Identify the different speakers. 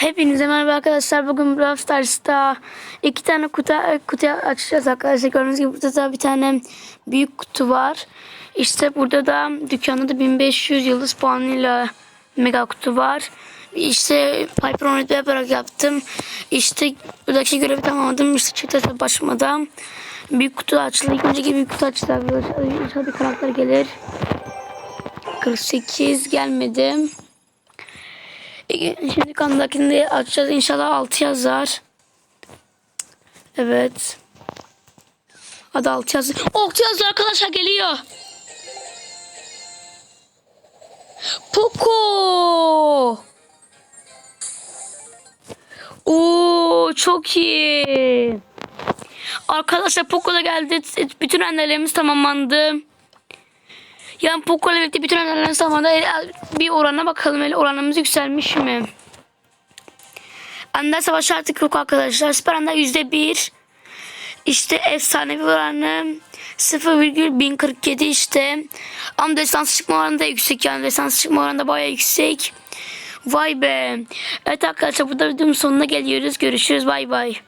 Speaker 1: Hepinize merhaba arkadaşlar. Bugün Brawl Stars'ta iki tane kutu, kutu açacağız arkadaşlar. Gördüğünüz gibi burada da bir tane büyük kutu var. İşte burada da dükkanda da 1500 yıldız puanıyla mega kutu var. İşte Piper Hornet yaparak yaptım. İşte buradaki görevi tamamladım. İşte çıktı başlamadan. Büyük kutu açıldı. İlk önceki büyük kutu açıldı arkadaşlar. İnşallah bir karakter gelir. 48 gelmedi. Şimdi kandakini de açacağız. İnşallah 6 yazar. Evet. Hadi 6 yazar. 6 yazar arkadaşlar geliyor. Poco. Oo çok iyi. Arkadaşlar Poco da geldi. Bütün annelerimiz tamamlandı. Yani Poco ile birlikte bütün annelerimiz tamamlandı. Bir orana bakalım. Öyle oranımız yükselmiş mi? Ender savaşı artık yok arkadaşlar. Süper Ender yüzde bir. İşte efsanevi oranı 0,1047 işte. Ama destans çıkma oranı da yüksek yani. Destans çıkma oranı da bayağı yüksek. Vay be. Evet arkadaşlar burada videonun sonuna geliyoruz. Görüşürüz. Bay bay.